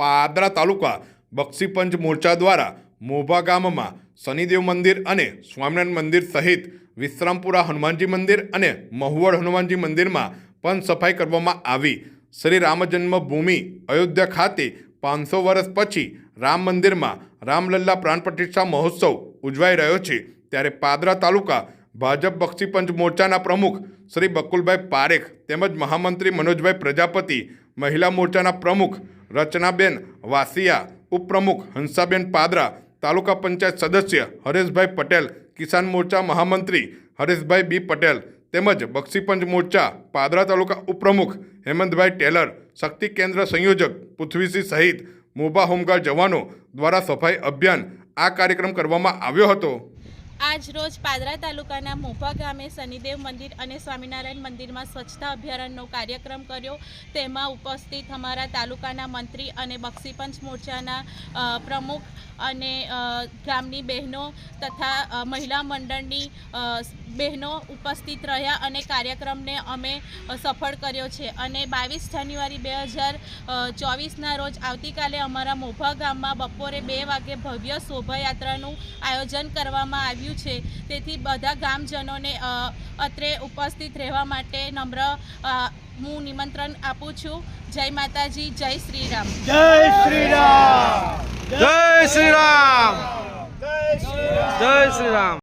પાદરા તાલુકા બક્ષીપંચ મોરચા દ્વારા મોભા ગામમાં શનિદેવ મંદિર અને સ્વામિનારાયણ મંદિર સહિત વિશ્રામપુરા હનુમાનજી મંદિર અને મહુવડ હનુમાનજી મંદિરમાં પણ સફાઈ કરવામાં આવી. શ્રી રામ જન્મભૂમિ અયોધ્યા ખાતે પાંચસો વર્ષ પછી રામ મંદિરમાં રામલલ્લા પ્રાણ પ્રતિષ્ઠા મહોત્સવ ઉજવાઈ રહ્યો છે. ત્યારે પાદરા તાલુકા ભાજપ બક્ષીપંચ મોરચાના પ્રમુખ શ્રી બકુલભાઈ પારેખ તેમજ મહામંત્રી મનોજભાઈ પ્રજાપતિ મહિલા મોરચાના પ્રમુખ રચનાબેન વાસિયા, ઉપપ્રમુખ હંસાબેન પાદરા, તાલુકા પંચાયત સદસ્ય હરેશભાઈ પટેલ, કિસાન મોરચા મહામંત્રી હરેશભાઈ બી પટેલ તેમજ બક્ષીપંચ મોરચા પાદરા તાલુકા ઉપપ્રમુખ હેમંતભાઈ ટેલર, શક્તિ કેન્દ્ર સંયોજક પૃથ્વીસિંહ સહિત મોબા હોમગાર્ડ જવાનો દ્વારા સફાઈ અભિયાન આ કાર્યક્રમ કરવામાં આવ્યો હતો. આજ રોજ પાદરા તાલુકાના મોભા ગામે શનિદેવ મંદિર અને સ્વામિનારાયણ મંદિરમાં સ્વચ્છતા અભિયાનનો કાર્યક્રમ કર્યો. તેમાં ઉપસ્થિત અમારા તાલુકાના મંત્રી અને બક્ષીપંચ મોરચાના પ્રમુખ અને ગામની બહેનો તથા મહિલા મંડળની બહેનો ઉપસ્થિત રહ્યા અને કાર્યક્રમને અમે સફળ કર્યો છે. અને બાવીસ જાન્યુઆરી બે હજાર ચોવીસના રોજ આવતીકાલે અમારા મોભા ગામમાં બપોરે બે વાગે ભવ્ય શોભાયાત્રાનું આયોજન કરવામાં આવ્યું છે. તેથી બધા ગામજનોને અત્રે ઉપસ્થિત રહેવા માટે નમ્ર હું નિમંત્રણ આપું છું. જય માતાજી જય શ્રી રામ જય શ્રી રામ જય શ્રી રામ જય શ્રી રામ